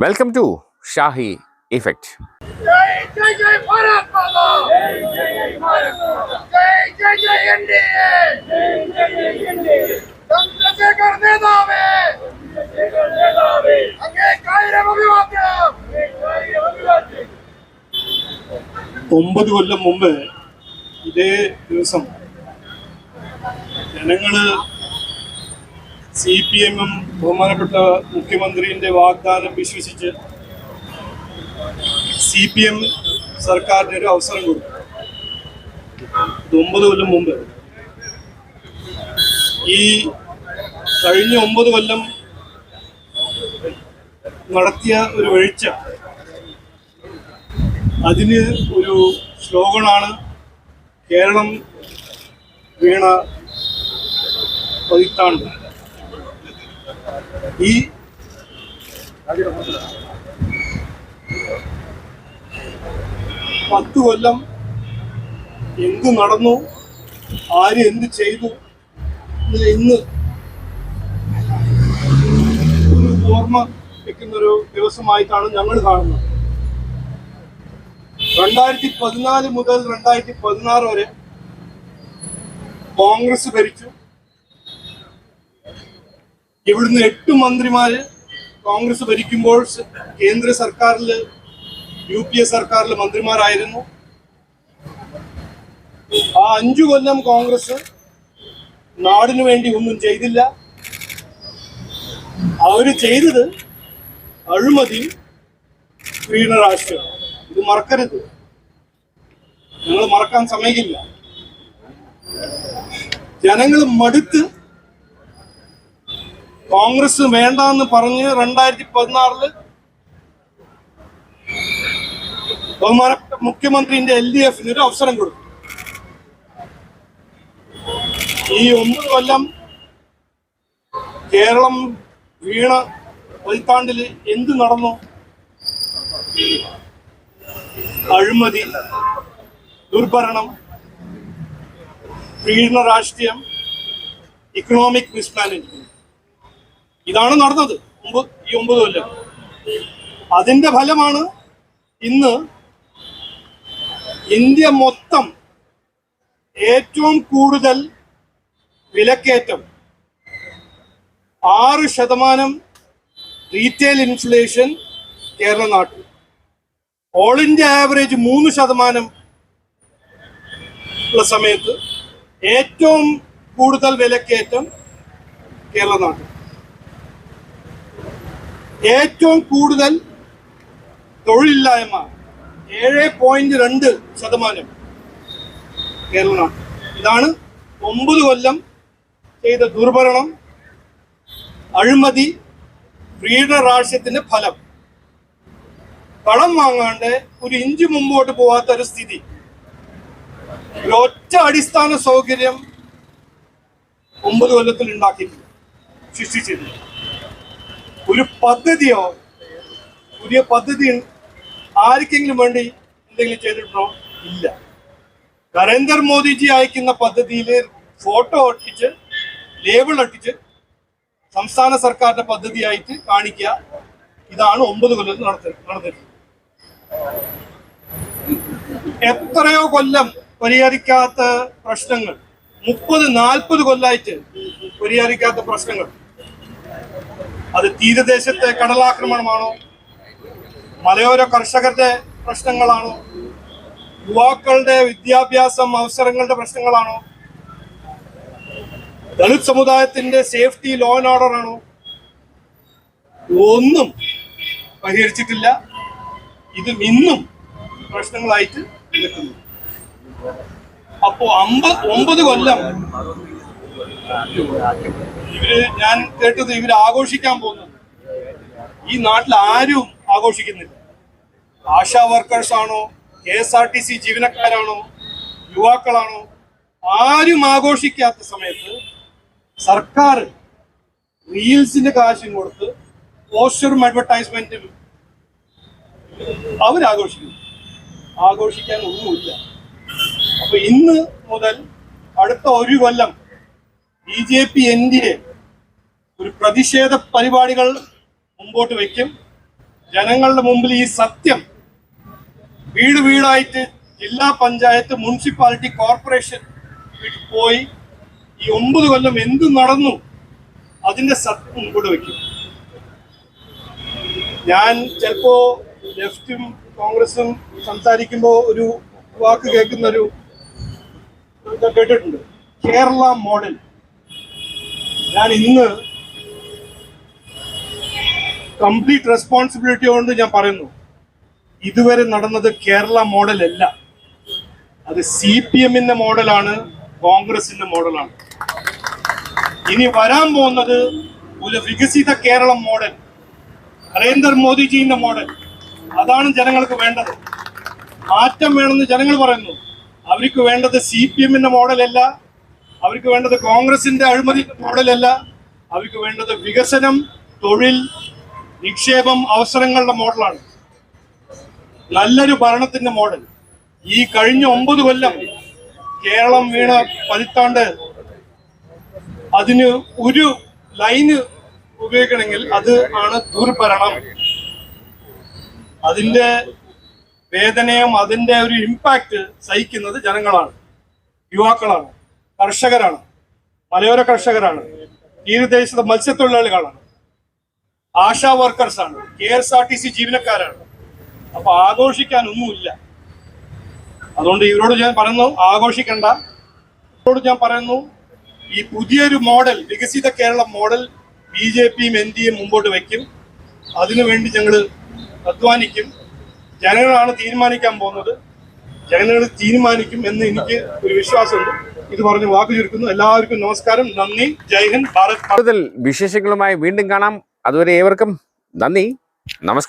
Welcome to Shahi effect ഒമ്പത് കൊല്ലം മുമ്പ് ഇതേ ദിവസം ജനങ്ങൾ സി പി എമ്മും ബഹുമാനപ്പെട്ട മുഖ്യമന്ത്രിയുടെ വാഗ്ദാനം വിശ്വസിച്ച് സി പി എം സർക്കാരിന് ഒരു അവസരം കൊടുത്തു. ഒമ്പത് കൊല്ലം മുമ്പ്. ഈ കഴിഞ്ഞ ഒമ്പത് കൊല്ലം നടത്തിയ ഒരു വീഴ്ച അതിന് ഒരു ശ്ലോകനാണ് കേരളം വീണ പതിറ്റാണ്ട്. ഈ പത്ത് കൊല്ലം എന്ത് നടന്നു? ആര് എന്ത് ചെയ്തു? ഇന്ന് ഒരു ഓർമ്മ വെക്കുന്ന ഒരു ദിവസമായിട്ടാണ് ഞങ്ങൾ കാണുന്നത്. രണ്ടായിരത്തി പതിനാല് മുതൽ രണ്ടായിരത്തി പതിനാറ് വരെ കോൺഗ്രസ് ഭരിച്ചു. ഇവിടുന്ന് എട്ട് മന്ത്രിമാര് കോൺഗ്രസ് ഭരിക്കുമ്പോൾ കേന്ദ്ര സർക്കാരിൽ യു പി എ സർക്കാരിൽ മന്ത്രിമാരായിരുന്നു. ആ അഞ്ചു കൊല്ലം കോൺഗ്രസ് നാടിനു വേണ്ടി ഒന്നും ചെയ്തില്ല. അവർ ചെയ്തത് അഴിമതി സ്ത്രീണ രാഷ്ട്രീയം ഇത് മറക്കരുത്. ഞങ്ങൾ മറക്കാൻ സമയമില്ല. ജനങ്ങൾ മടുത്ത് കോൺഗ്രസ് വേണ്ട എന്ന് പറഞ്ഞ് രണ്ടായിരത്തി പതിനാറിൽ ബഹുമാനപ്പെട്ട മുഖ്യമന്ത്രിന്റെ എൽ ഡി എഫിന് ഒരു അവസരം കൊടുത്തു. ഈ ഒമ്പത് കൊല്ലം കേരളം വീണ പതിറ്റാണ്ടിൽ എന്ത് നടന്നു? അഴിമതി ദുർഭരണം പീഡന രാഷ്ട്രീയം ഇക്കണോമിക് മിസ്മാനേജ്മെന്റ് ഇതാണ് നടന്നത്. ഈ ഒമ്പത് കൊല്ലം. അതിന്റെ ഫലമാണ് ഇന്ന് ഇന്ത്യ മൊത്തം ഏറ്റവും കൂടുതൽ വിലക്കയറ്റം. ആറ് ശതമാനം റീറ്റെയിൽ ഇൻഫ്ലേഷൻ കേരള നാട്ടിൽ. ഓൾ ഇന്ത്യ ആവറേജ് മൂന്ന് ശതമാനം ഉള്ള സമയത്ത് ഏറ്റവും കൂടുതൽ വിലക്കയറ്റം കേരള നാട്ടിൽ. ഏറ്റവും കൂടുതൽ തൊഴിലില്ലായ്മ ഏഴ് പോയിന്റ് രണ്ട് ശതമാനം കേരളമാണ് ഇതാണ് ഒമ്പത് കൊല്ലം ചെയ്ത ദുർഭരണം അഴിമതി ഫ്രീഡ രാഷ്ട്രീയത്തിന്റെ ഫലം. കടം വാങ്ങാണ്ട് ഒരു ഇഞ്ച് മുമ്പോട്ട് പോവാത്ത ഒരു സ്ഥിതി ഒറ്റ അടിസ്ഥാന സൗകര്യം ഒമ്പത് കൊല്ലത്തിൽ ഉണ്ടാക്കിയിട്ടില്ല സൃഷ്ടിച്ചിട്ടില്ല ഒരു പദ്ധതിയോ പുതിയ പദ്ധതി ആർക്കെങ്കിലും വേണ്ടി എന്തെങ്കിലും ചെയ്തിട്ടുണ്ടോ? ഇല്ല. നരേന്ദ്രമോദിജി അയക്കുന്ന പദ്ധതിയിൽ ഫോട്ടോ ഒട്ടിച്ച് ലേബിൾ ഒട്ടിച്ച് സംസ്ഥാന സർക്കാരിന്റെ പദ്ധതിയായിട്ട് കാണിക്കുക. ഇതാണ് ഒമ്പത് കൊല്ലം നടത്തി നടന്നിട്ടുള്ളത്. എത്രയോ കൊല്ലം പരിഹരിക്കാത്ത പ്രശ്നങ്ങൾ. മുപ്പത് നാൽപ്പത് കൊല്ലായിട്ട് പരിഹരിക്കാത്ത പ്രശ്നങ്ങൾ. അത് തീരദേശത്തെ കടലാക്രമണമാണോ? മലയോര കർഷകരുടെ പ്രശ്നങ്ങളാണോ? യുവാക്കളുടെ വിദ്യാഭ്യാസം അവസരങ്ങളുടെ പ്രശ്നങ്ങളാണോ? ദളിത് സമുദായത്തിന്റെ സേഫ്റ്റി ലോ ആൻഡ് ഓർഡർ ആണോ? ഒന്നും പരിഹരിച്ചിട്ടില്ല. ഇത് ഇന്നും പ്രശ്നങ്ങളായിട്ട് നിൽക്കുന്നു. അപ്പോ അമ്പത് ഒമ്പത് കൊല്ലം ഇവർ ഞാൻ കേട്ടത് ഇവർ ആഘോഷിക്കാൻ പോകുന്നു. ഈ നാട്ടിൽ ആരും ആഘോഷിക്കുന്നില്ല. ആശാ വർക്കേഴ്സ് ആണോ K S R T C ജീവനക്കാരാണോ യുവാക്കളാണോ ആരും ആഘോഷിക്കാത്ത സമയത്ത് സർക്കാർ റീൽസിന്റെ കാശും കൊടുത്ത് പോസ്റ്ററും അഡ്വർടൈസ്മെന്റും അവരാഘോഷിക്കുന്നു ആഘോഷിക്കാൻ ഒന്നുമില്ല. അപ്പൊ ഇന്ന് മുതൽ അടുത്ത ഒരു കൊല്ലം B J P N D A ഒരു പ്രതിഷേധ പരിപാടികൾ മുമ്പോട്ട് വയ്ക്കും ജനങ്ങളുടെ മുമ്പിൽ ഈ സത്യം വീട് വീടായിട്ട് ജില്ലാ പഞ്ചായത്ത് മുനിസിപ്പാലിറ്റി കോർപ്പറേഷൻ പോയി ഈ ഒമ്പത് കൊല്ലം എന്തു നടന്നു അതിന്റെ സത്യം മുമ്പോട്ട് വയ്ക്കും ഞാൻ ചിലപ്പോ ലെഫ്റ്റും കോൺഗ്രസും സംസാരിക്കുമ്പോൾ ഒരു വാക്ക് കേൾക്കുന്ന ഒരു കേട്ടിട്ടുണ്ട്. കേരള മോഡൽ. ഞാൻ ഇന്ന് കംപ്ലീറ്റ് റെസ്പോൺസിബിലിറ്റി കൊണ്ട് ഞാൻ പറയുന്നു ഇതുവരെ നടന്നത് കേരള മോഡലല്ല. അത് സി പി എമ്മിന്റെ മോഡലാണ് കോൺഗ്രസിന്റെ മോഡലാണ്. ഇനി വരാൻ പോകുന്നത് ഒരു വികസിത കേരളം മോഡൽ നരേന്ദ്രമോദിജിന്റെ മോഡൽ. അതാണ് ജനങ്ങൾക്ക് വേണ്ടത്. മാറ്റം വേണമെന്ന് ജനങ്ങൾ പറയുന്നു. അവർക്ക് വേണ്ടത് സി പി എമ്മിന്റെ മോഡലല്ല അവർക്ക് വേണ്ടത് കോൺഗ്രസിന്റെ അഴിമതി മോഡലല്ല. അവർക്ക് വേണ്ടത് വികസനം തൊഴിൽ നിക്ഷേപം അവസരങ്ങളുടെ മോഡലാണ്. നല്ലൊരു ഭരണത്തിന്റെ മോഡൽ. ഈ കഴിഞ്ഞ ഒമ്പത് കൊല്ലം കേരളം വീണ പതിറ്റാണ്ട് അതിന് ഒരു ലൈന് ഉപയോഗിക്കണമെങ്കിൽ അത് ആണ് ദുർഭരണം. അതിന്റെ വേദനയും അതിന്റെ ഒരു ഇമ്പാക്ട് സഹിക്കുന്നത് ജനങ്ങളാണ് യുവാക്കളാണ്. കർഷകരാണ്. മലയോര കർഷകരാണ്. തീരദേശത്ത് മത്സ്യത്തൊഴിലാളികളാണ്. ASHA വർക്കേഴ്സാണ്. K S R T C ജീവനക്കാരാണ്. അപ്പൊ ആഘോഷിക്കാൻ ഒന്നുമില്ല അതുകൊണ്ട് ഇവരോട് ഞാൻ പറയുന്നു ആഘോഷിക്കണ്ട. ഇവരോട് ഞാൻ പറയുന്നു ഈ പുതിയൊരു മോഡൽ വികസിത കേരള മോഡൽ ബി ജെ പിയും എൻ ഡി എം മുമ്പോട്ട് വയ്ക്കും. അതിനുവേണ്ടി ഞങ്ങൾ അധ്വാനിക്കും. ജനങ്ങളാണ് തീരുമാനിക്കാൻ പോകുന്നത്. ജനങ്ങൾ തീരുമാനിക്കും എന്ന് എനിക്ക് ഒരു വിശ്വാസമുണ്ട്. ഇത് പറഞ്ഞ് വാക്ക് ചുരുക്കുന്നു. എല്ലാവർക്കും നമസ്കാരം. നന്ദി. ജയ് ഹിന്ദ് ഭാരത് കൂടുതൽ വിശേഷങ്ങളുമായി വീണ്ടും കാണാം. അതുവരെ ഏവർക്കും നന്ദി. നമസ്കാരം.